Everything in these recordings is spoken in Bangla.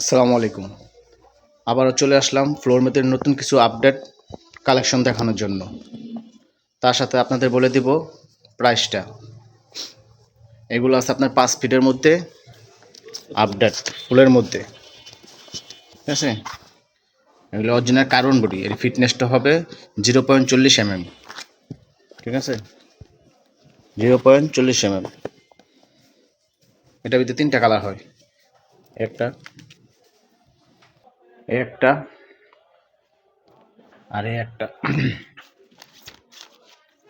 আসসালামু আলাইকুম। আবারও চলে আসলাম ফ্লোর মেথের নতুন কিছু আপডেট কালেকশন দেখানোর জন্য। তার সাথে আপনাদের বলে দিব প্রাইসটা এগুলো আছে আপনার পাঁচ ফিটের মধ্যে আপডেট ফুলের মধ্যে। ঠিক আছে? এগুলো অরিজিনাল কার্বন বডি, এর ফিটনেসটা হবে জিরো পয়েন্ট চল্লিশ এমএম ঠিক আছে? জিরো পয়েন্ট চল্লিশ এমএম এটা ভিতরে তিনটা কালার হয়। একটা একটা আর একটা।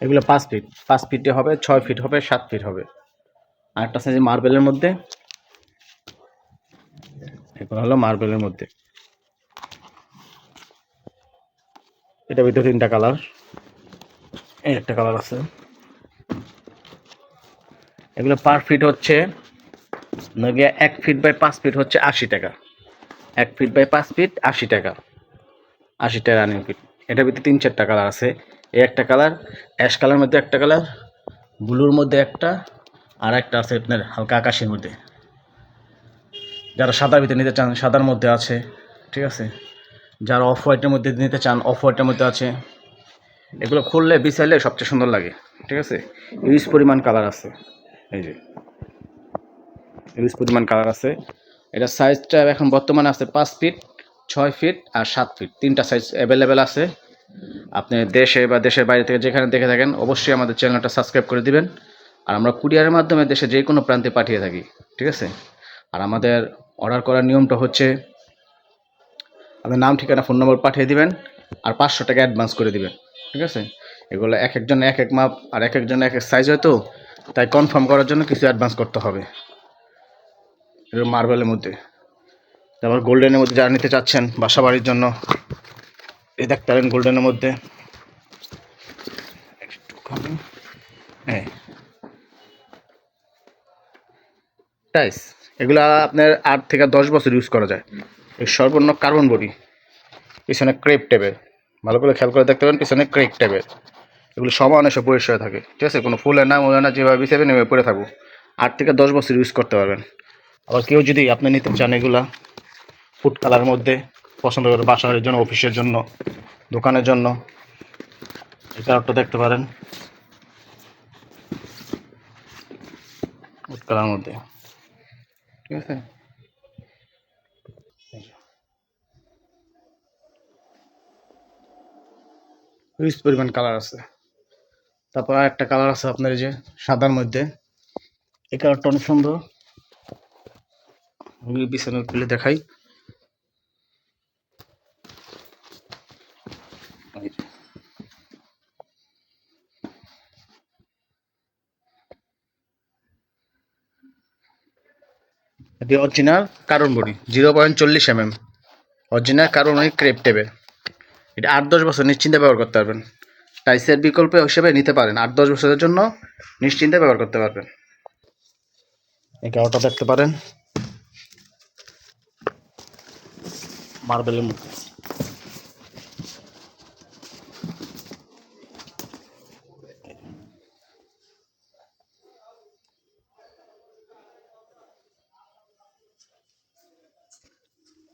এগুলো পাঁচ ফিট পাঁচ ফিটে হবে, ছয় ফিট হবে, সাত ফিট হবে। আর একটা যে মার্বেলের মধ্যে। এগুলো হলো মার্বেলের মধ্যে। এটা ভিতরে তিনটা কালার এই একটা কালার আছে। এগুলো পার ফিট হচ্ছে এক ফিট বাই পাঁচ ফিট হচ্ছে আশি টাকা। এক ফিট বাই পাঁচ ফিট আশি টাকা। আশি টাকা রানিং ফিট এটার ভিতরে তিন, চারটা কালার আছে। এই একটা কালার অ্যাশ কালার মধ্যে একটা কালার ব্লুর মধ্যে একটা, আর একটা আছে আপনার হালকা আকাশের মধ্যে। যারা সাদার ভিতরে নিতে চান, সাদার মধ্যে আছে, ঠিক আছে? যারা অফ হোয়াইটের মধ্যে নিতে চান অফ হোয়াইটের মধ্যে আছে। এগুলো খুললে, বিছাইলে সবচেয়ে সুন্দর লাগে, ঠিক আছে? ইউজ পরিমাণ কালার আছে। এই যে ইউজ পরিমাণ কালার আছে। এটা সাইজটা এখন বর্তমানে আছে পাঁচ ফিট ছয় ফিট আর সাত ফিট তিনটা সাইজ অ্যাভেলেবেল আছে। আপনি দেশে বা দেশের বাইরে থেকে যেখানে দেখে থাকেন, অবশ্যই আমাদের চ্যানেলটা সাবস্ক্রাইব করে দিবেন। আর আমরা কুরিয়ারের মাধ্যমে দেশে যে কোনো প্রান্তে পাঠিয়ে থাকি, ঠিক আছে? আর আমাদের অর্ডার করার নিয়মটা হচ্ছে, আপনার নাম, ঠিকানা ফোন নম্বর পাঠিয়ে দিবেন আর পাঁচশো টাকা অ্যাডভান্স করে দিবেন, ঠিক আছে? এগুলো এক একজন এক এক মাপ আর এক একজন এক এক সাইজ হয়তো তাই কনফার্ম করার জন্য কিছু অ্যাডভান্স করতে হবে। মার্বেলের মধ্যে। তারপর গোল্ডেনের মধ্যে যারা নিতে চাচ্ছেন বাসা বাড়ির জন্য এ দেখতে পারেন গোল্ডেনের মধ্যে। হ্যাঁ টাইস এগুলো আপনার আট থেকে দশ বছর ইউজ করা যায়। এই সর্বর্ণ কার্বন বডি পিছনে ক্রেপ টেবের ভালো করে খেয়াল করে দেখতে পারেন, পিছনে ক্রেপ টেবের এগুলো সমান এসে পরিষ্কার থাকে। ঠিক আছে? কোনো ফুলে না, মোলে না, যেভাবে বিছাবেন এভাবে পরে থাকুক। আট থেকে দশ বছর ইউজ করতে পারবেন। আবার কেউ যদি আপনি নিতে চান এগুলা ফুড কালার মধ্যে, পছন্দ করে বাসার জন্য অফিসের জন্য, দোকানের জন্য, এই কালারটা দেখতে পারেন। ফুড কালার মধ্যে। ঠিক আছে? হিউজ পরিমাণ কালার আছে। তারপর একটা কালার আছে আপনার এই যে সাদার মধ্যে। এই কালারটা অনেক সুন্দর। আমি বিছানার খুলে দেখাই। অরিজিনাল কারণ বডি, জিরো পয়েন্ট চল্লিশ এম এম অরিজিনাল কারণ ওই ক্রেপ টেপের এটা আট দশ বছর নিশ্চিন্তে ব্যবহার করতে পারবেন। টাইসের বিকল্প হিসেবে নিতে পারেন। আট দশ বছরের জন্য নিশ্চিন্তে ব্যবহার করতে পারবেন। এই গাওটা দেখতে পারেন। মার্বেলের মধ্যে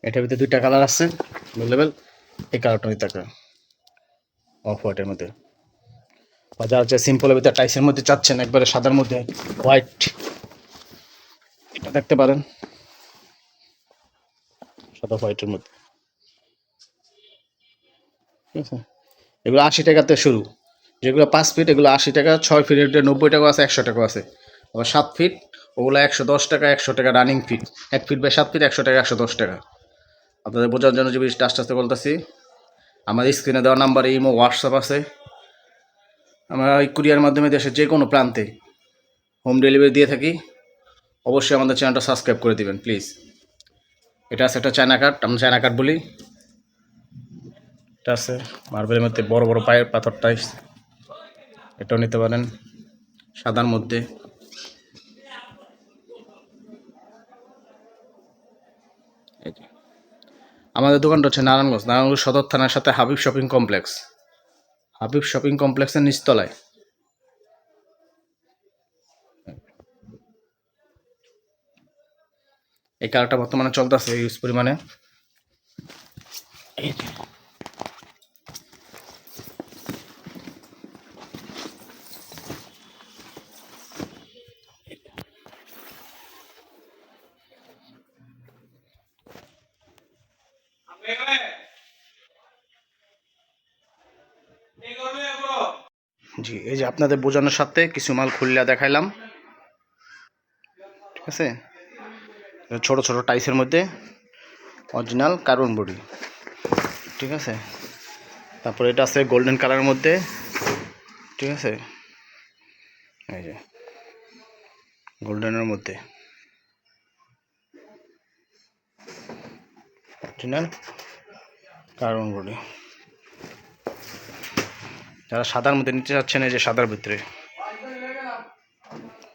এটার ভিতরে দুইটা কালার আছে অ্যাভেলেবেল এই কালারটা নিতে পারেন অফ হোয়াইটের মধ্যে। বা যারা হচ্ছে সিম্পলের ভিতরে টাইসের মধ্যে চাচ্ছেন, একবারে সাদার মধ্যে হোয়াইট এটা দেখতে পারেন। সাদা হোয়াইটের মধ্যে। ঠিক আছে এগুলো আশি টাকাতে শুরু। যেগুলো পাঁচ ফিট এগুলো আশি টাকা, ছয় ফিট নব্বই টাকা আছে, একশো টাকা আছে। আবার সাত ফিট ওগুলো একশো দশ টাকা, একশো টাকা রানিং ফিট এক ফিট বাই সাত ফিট একশো টাকা, একশো দশ টাকা। আপনাদের বোঝার জন্য যে জিনিসটা আস্তে আস্তে বলতেছি আমাদের স্ক্রিনে দেওয়া নাম্বারে ইমো হোয়াটসঅ্যাপ আছে। আমরা এই কুরিয়ার মাধ্যমে দেশের যে কোনো প্রান্তে হোম ডেলিভারি দিয়ে থাকি। অবশ্যই আমাদের চ্যানেলটা সাবস্ক্রাইব করে দিবেন প্লিজ এটা আছে একটা চায়না কার্ড আমরা চায়না কার্ড বলি। এটা আছে। মার্বেলের মধ্যে বড় বড় পায়ের পাথরটা এটাও নিতে পারেন। সাদার মধ্যে। আমাদের দোকানটা হচ্ছে নারায়ণগঞ্জ। নারায়ণগঞ্জ সদর থানার সাথে Habib shopping complex. Habib shopping কমপ্লেক্সের নিচতলায়। এই কালারটা বর্তমানে চলতেছে ইউজ পরিমাণে। এই যে। জি, এই যে আপনাদের বোঝানোর সাথে কিছু মাল খুললা দেখাইলাম। ঠিক আছে? ছোট ছোট টাইসের মধ্যে অরিজিনাল কার্বন বডি। ঠিক আছে? তারপর এটা আছে গোল্ডেন কালারের মধ্যে। ঠিক আছে? এই যে, গোল্ডেনের মধ্যে। Original carbon body. যারা সাদার মধ্যে নিতে চাচ্ছেন, এই যে সাদার ভিতরে।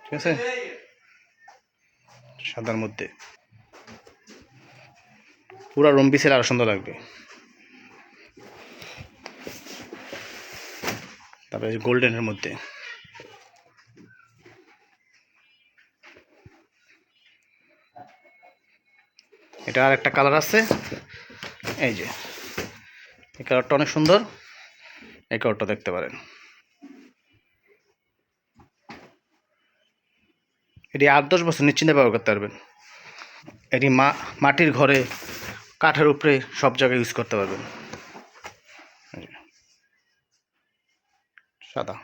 ঠিক আছে? সাদার মধ্যে। পুরা রুম পিসের আরও সুন্দর লাগবে। তারপরে গোল্ডেনের মধ্যে। এটা আর একটা কালার আছে। এই যে, এই কালারটা অনেক সুন্দর। কালারটা দেখতে পারেন। এটি আট দশ বছর নিশ্চিন্তে ব্যবহার করতে পারবেন। এটি মা, মাটির ঘরে, কাঠের উপরে সব জায়গায় ইউজ করতে পারবেন। সাদা।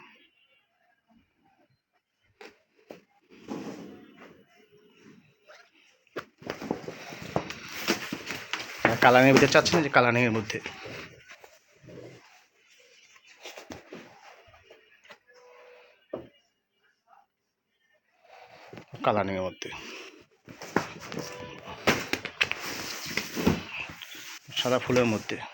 কালারিংয়ের ভিতরে চাচ্ছেন যে কালারিংয়ের মধ্যে। কালারিংয়ের মধ্যে। সাদা ফুলের মধ্যে।